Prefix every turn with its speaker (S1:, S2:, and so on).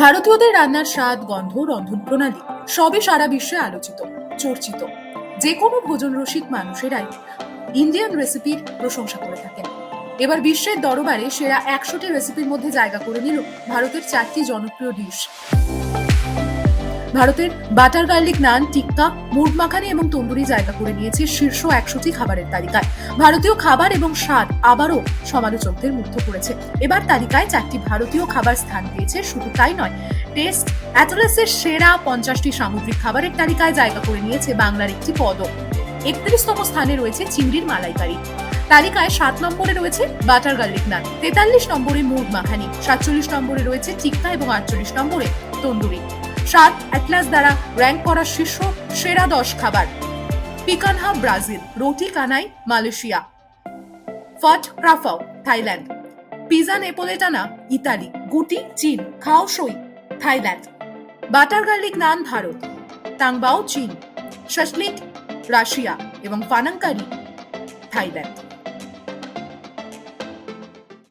S1: ভারতীয়দের রান্নার স্বাদ, গন্ধ, রন্ধন প্রণালী সবই সারা বিশ্বে আলোচিত, চর্চিত। যে কোনো ভোজন রসিক মানুষেরাই ইন্ডিয়ান রেসিপির প্রশংসা করে থাকেন। এবার বিশ্বের দরবারে সেরা একশোটি রেসিপির মধ্যে জায়গা করে নিল ভারতের চারটি জনপ্রিয় ডিশ ভারতের বাটার গার্লিক নান টিক্কা মুরগ মাখানি এবং তন্দুরি জায়গা করে নিয়েছে শীর্ষ একশোটি খাবারের তালিকায়। ভারতীয় খাবার এবং স্বাদ আবারও সমালোচকদের মুগ্ধ করেছে। এবার তালিকায় চারটি ভারতীয় খাবার স্থান পেয়েছে, শুধু তাই নয়, টেস্ট অ্যাথলেসের সেরা পঞ্চাশটি সামুদ্রিক খাবারের তালিকায় জায়গা করে নিয়েছে বাংলার একটি পদক। একত্রিশতম স্থানে রয়েছে চিংড়ির মালাইকারি। তালিকায় সাত নম্বরে রয়েছে বাটার গার্লিক নান, তেতাল্লিশ নম্বরে মুরগ মাখানি, সাতচল্লিশ নম্বরে রয়েছে টিক্কা এবং আটচল্লিশ নম্বরে তন্দুরি। সাত অ্যাটলাস দ্বারা র্যাঙ্ক করা শীর্ষ সেরা দশ খাবার। Picanha, Brazil, roti canai, Malaysia. Phat ক্রাফাও, Thailand. Pizza napoletana, Italy. গুটি, চীন। Khao soi, Thailand. Butter garlic naan, Bharat. Tangbao, চীন। শাসলিক রাশিয়া এবং ফানাঙ্কারি থাইল্যান্ড।